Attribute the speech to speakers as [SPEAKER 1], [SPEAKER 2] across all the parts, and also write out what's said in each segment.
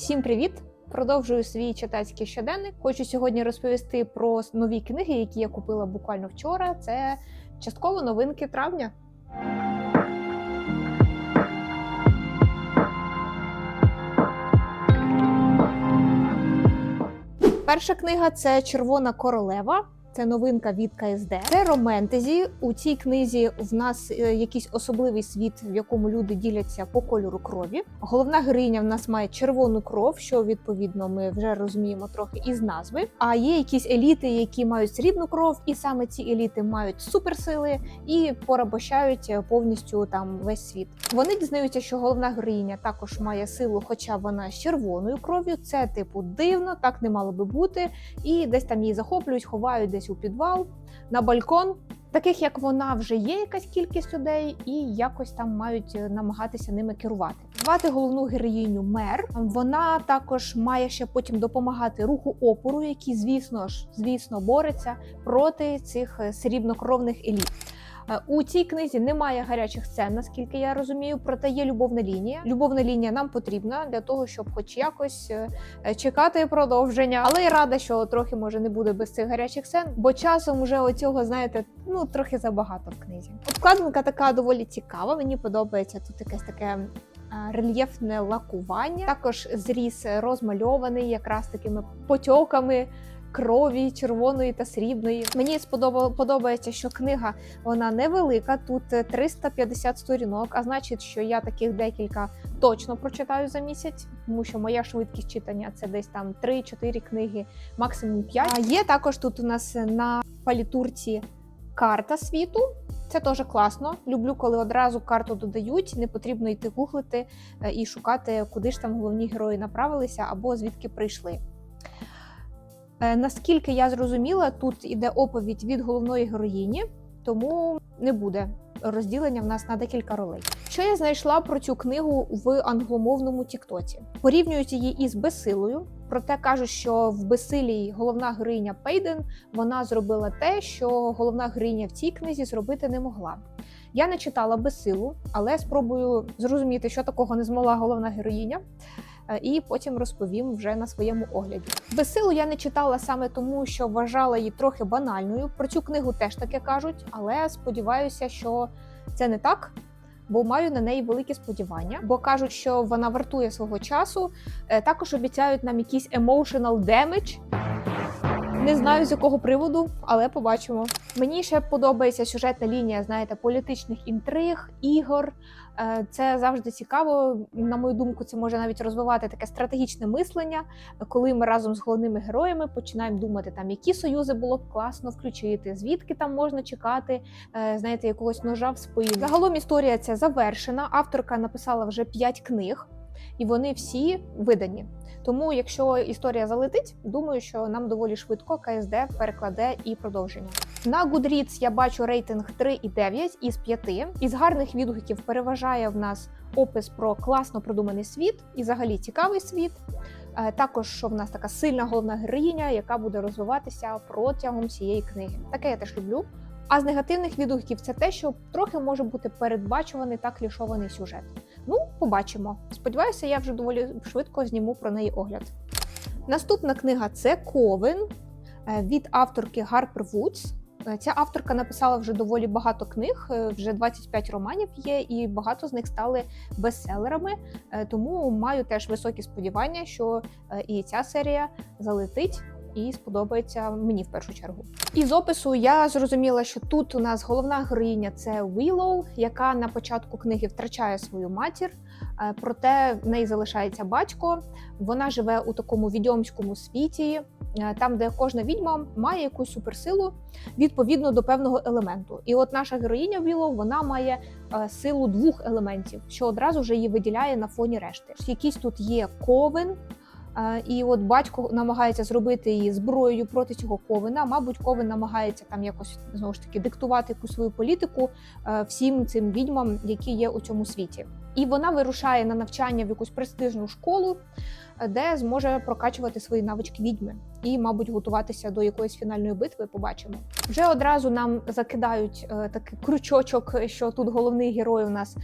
[SPEAKER 1] Всім привіт! Продовжую свій читацький щоденник. Хочу сьогодні розповісти про нові книги, які я купила буквально вчора. Це частково новинки травня. Перша книга це Червона королева. Це новинка від КСД. Це романтезі. У цій книзі в нас е, якийсь особливий світ, в якому люди діляться по кольору крові. Головна героїня в нас має червону кров, що відповідно ми вже розуміємо трохи із назви. А є якісь еліти, які мають срібну кров, і саме ці еліти мають суперсили і порабощають е, повністю там весь світ. Вони дізнаються, що головна героїня також має силу, хоча вона з червоною кров'ю. Це типу дивно, так не мало би бути. І десь там її захоплюють, ховають десь у підвал, на балкон. Таких як вона вже є якась кількість людей, і якось там мають е, намагатися ними керувати. Звати головну героїню Мер. Вона також має ще потім допомагати руху опору, який, звісно ж, звісно, бореться проти цих е, срібнокровних еліт. Е, У цій книзі немає гарячих сцен, наскільки я розумію, проте є любовна лінія. Любовна лінія нам потрібна для того, щоб хоч якось е, е, чекати продовження. Але я рада, що трохи може не буде без цих гарячих сцен, бо часом вже оцього, знаєте, ну трохи забагато в книзі. Обкладинка така доволі цікава. Мені подобається тут якесь таке. Рельєфне лакування, також зріз розмальований якраз такими потьоками крові червоної та срібної. Мені подобається, що книга вона невелика. Тут е, 350 сторінок. А значить, що я таких декілька точно прочитаю за місяць, тому що моя швидкість читання це десь там 3-4 книги, максимум 5. А є також тут у нас на палітурці карта світу. Це теж класно. Люблю, коли одразу карту додають. Не потрібно йти гуглити е, і шукати, куди ж там головні герої направилися або звідки прийшли. Е, Наскільки я зрозуміла, тут іде оповідь від головної героїні, тому не буде розділення в нас на декілька ролей. Що я знайшла про цю книгу в англомовному Тіктоці? Порівнюють її із безсилою. Проте кажуть, що в безсилій головна героїня Пейден вона зробила те, що головна героїня в цій книзі зробити не могла. Я не читала безсилу, але спробую зрозуміти, що такого не змогла головна героїня. Е, І потім розповім вже на своєму огляді. Безсилу я не читала саме тому, що вважала її трохи банальною. Про цю книгу теж таке кажуть, але сподіваюся, що це не так. Бо маю на неї великі сподівання, бо кажуть, що вона вартує свого часу. Е, Також обіцяють нам якийсь emotional damage. Не знаю з якого приводу, але побачимо. Мені ще подобається сюжетна лінія, знаєте, політичних інтриг, ігор. Е, Це завжди цікаво. На мою думку, це може навіть розвивати таке стратегічне мислення, коли ми разом з головними героями починаємо думати, там які союзи було б класно включити, звідки там можна чекати, е, знаєте, якогось ножа в спину. Загалом історія ця завершена. Авторка написала вже п'ять книг, і вони всі видані. Тому, якщо історія залетить, думаю, що нам доволі швидко КСД перекладе і продовження. На Goodreads я бачу рейтинг 3,9 із 5. Із гарних відгуків переважає в нас опис про класно продуманий світ і взагалі цікавий світ. Е, Також що в нас така сильна головна героїня, яка буде розвиватися протягом всієї книги. Таке я теж люблю. А з негативних відгуків це те, що трохи може бути передбачуваний та клішований сюжет. Ну, побачимо. Сподіваюся, я вже доволі швидко зніму про неї огляд. Наступна книга це Ковен е, від авторки Гарпер Вудс. Е, Ця авторка написала вже доволі багато книг, е, вже 25 романів є, і багато з них стали бестселерами. Тому маю теж високі сподівання, що і ця серія залетить. І сподобається мені в першу чергу. Із опису я зрозуміла, що тут у нас головна героїня це Вілоу, яка на початку книги втрачає свою матір, е, проте в неї залишається батько. Вона живе у такому відьомському світі, е, там, де кожна відьма має якусь суперсилу відповідно до певного елементу. І от наша героїня Вілоу, вона має е, силу двох елементів, що одразу вже її виділяє на фоні решти. Якийсь тут є ковен. І от батько намагається зробити її зброєю проти цього ковена. Мабуть, ковен намагається там якось знову ж таки диктувати якусь свою політику е, всім цим відьмам, які є у цьому світі. І вона вирушає на навчання в якусь престижну школу, е, де зможе прокачувати свої навички відьми і, мабуть, готуватися до якоїсь фінальної битви. Побачимо. Вже одразу нам закидають е, такий крючочок, що тут головний герой у нас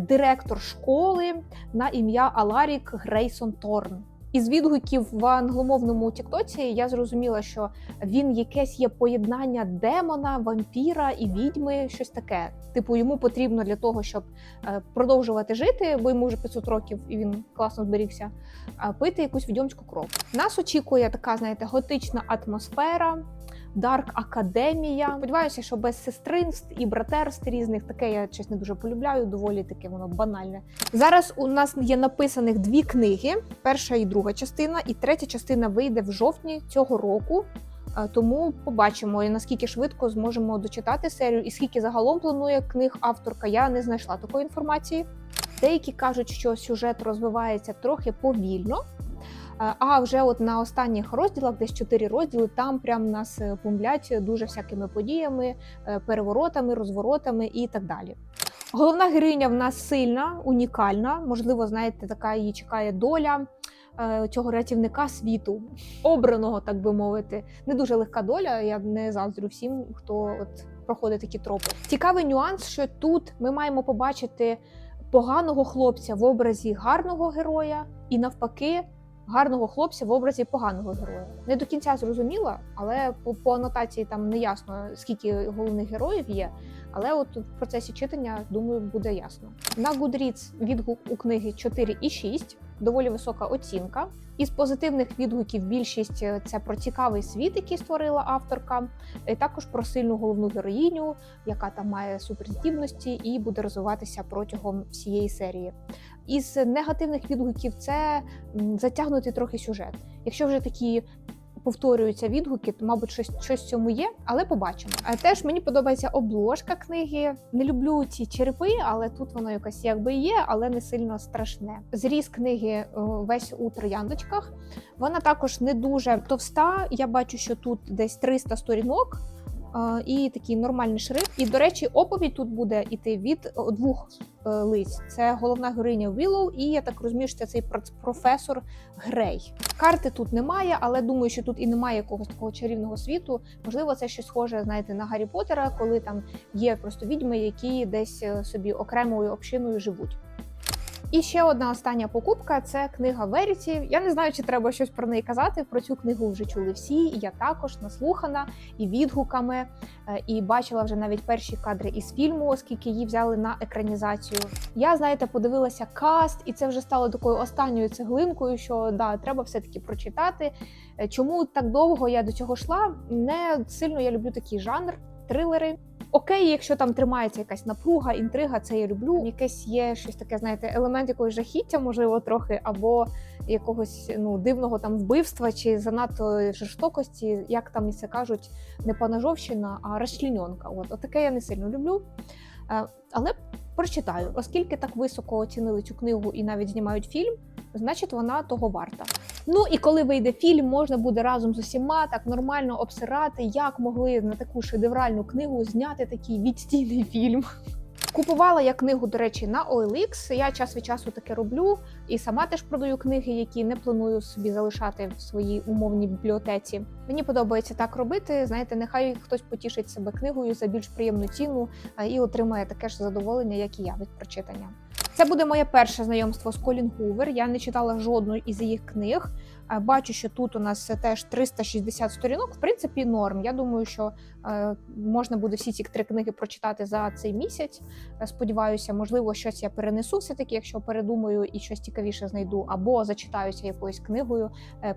[SPEAKER 1] директор школи на ім'я Аларік Грейсон Торн. Із відгуків в англомовному Тіктоці я зрозуміла, що він якесь є поєднання демона, вампіра і відьми, щось таке. Типу, йому потрібно для того, щоб е, продовжувати жити, бо йому вже 500 років і він класно зберігся, е, пити якусь відьомську кров. Нас очікує така, знаєте, готична атмосфера. Дарк Академія. Сподіваюся, що без сестринств і братерств різних таке я чесно дуже полюбляю. Доволі таке воно банальне. Зараз у нас є написаних дві книги: перша і друга частина, і третя частина вийде в жовтні цього року. Е, Тому побачимо, наскільки швидко зможемо дочитати серію, і скільки загалом планує книг авторка. Я не знайшла такої інформації. Деякі кажуть, що сюжет розвивається трохи повільно. Е, А вже от на останніх розділах, десь чотири розділи, там прям нас е, бомблять дуже всякими подіями, е, переворотами, розворотами і так далі. Головна героїня в нас сильна, унікальна. Можливо, знаєте, така її чекає доля цього рятівника світу, обраного, так би мовити. Не дуже легка доля. Я не заздрю всім, хто от проходить такі тропи. Цікавий нюанс, що тут ми маємо побачити поганого хлопця в образі гарного героя, і навпаки, гарного хлопця в образі поганого героя. Не до кінця зрозуміла, але по, по анотації там не ясно, скільки головних героїв є. Але от в процесі читання, думаю, буде ясно. На Goodreads відгук у книги 4,6, доволі висока оцінка. Із позитивних відгуків більшість е, це про цікавий світ, який створила авторка, і також про сильну головну героїню, яка там має суперздібності і буде розвиватися протягом всієї серії. Із негативних відгуків це затягнути трохи сюжет. Якщо вже такі повторюються відгуки, то, мабуть, щось, щось в цьому є, але побачимо. А теж мені подобається обложка книги. Не люблю ці черепи, але тут воно якось якби є, але не сильно страшне. Зріз книги весь у трояндочках. Вона також не дуже товста. Я бачу, що тут десь 300 сторінок. І такий нормальний шрифт. І, до речі, оповідь тут буде іти від е, двох е, лиць. Це головна героїня Віллоу, і я так розумію, що це цей професор Грей. Карти тут немає, але думаю, що тут і немає якогось такого чарівного світу. Можливо, це щось схоже, знаєте, на Гаррі Поттера, коли там є просто відьми, які десь е, собі окремою общиною живуть. І ще одна остання покупка це книга Веріті. Я не знаю, чи треба щось про неї казати. Про цю книгу вже чули всі. Я також наслухана і відгуками, е, і бачила вже навіть перші кадри із фільму, оскільки її взяли на екранізацію. Я знаєте, подивилася каст, і це вже стало такою останньою цеглинкою, що да, треба все-таки прочитати. Е, Чому так довго я до цього йшла? Не сильно я люблю такий жанр, трилери. Окей, якщо там тримається якась напруга, інтрига, це я люблю. Якесь є щось таке, знаєте, елемент якогось жахіття, можливо, трохи, або якогось ну дивного там вбивства чи занадто жорстокості, як там і це кажуть, не панажовщина, а розчленьонка. От, от таке я не сильно люблю. Е, Але прочитаю, оскільки так високо оцінили цю книгу і навіть знімають фільм, значить вона того варта. Ну і коли вийде фільм, можна буде разом з усіма так нормально обсирати, як могли на таку шедевральну книгу зняти такий відстійний фільм. Купувала я книгу, до речі, на OLX. Я час від часу таке роблю, і сама теж продаю книги, які не планую собі залишати в своїй умовній бібліотеці. Мені подобається так робити. Знаєте, нехай хтось потішить себе книгою за більш приємну ціну і отримає таке ж задоволення, як і я від прочитання. Це буде моє перше знайомство з Колін Гувер. Я не читала жодної із їх книг. Е, Бачу, що тут у нас теж 360 сторінок. В принципі, норм. Я думаю, що е, можна буде всі ці три книги прочитати за цей місяць. Е, Сподіваюся, можливо, щось я перенесу все таки, якщо передумаю і щось цікавіше знайду, або зачитаюся якоюсь книгою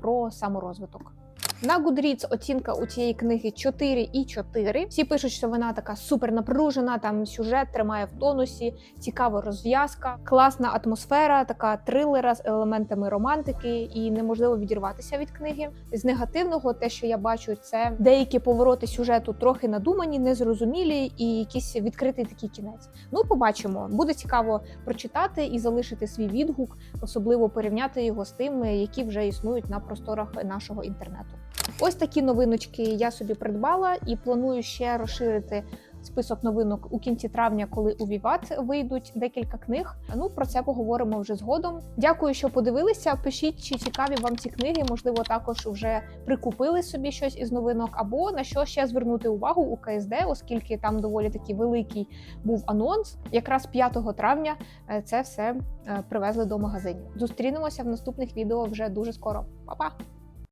[SPEAKER 1] про саморозвиток. На Goodreads оцінка у цієї книги 4,4. Всі пишуть, що вона така супер напружена, там сюжет тримає в тонусі, цікава розв'язка, класна атмосфера, така трилера з елементами романтики, і неможливо відірватися від книги. З негативного, те, що я бачу, це деякі повороти сюжету трохи надумані, незрозумілі і якийсь відкритий такий кінець. Ну, побачимо. Буде цікаво прочитати і залишити свій відгук, особливо порівняти його з тими, які вже існують на просторах нашого інтернету. Ось такі новиночки я собі придбала і планую ще розширити список новинок у кінці травня, коли у Віват вийдуть декілька книг. Ну про це поговоримо вже згодом. Дякую, що подивилися. Пишіть, чи цікаві вам ці книги. Можливо, також вже прикупили собі щось із новинок, або на що ще звернути увагу у КСД, оскільки там доволі такий великий був анонс. Якраз 5 травня е, це все е, привезли до магазинів. Зустрінемося в наступних відео вже дуже скоро. Па-па!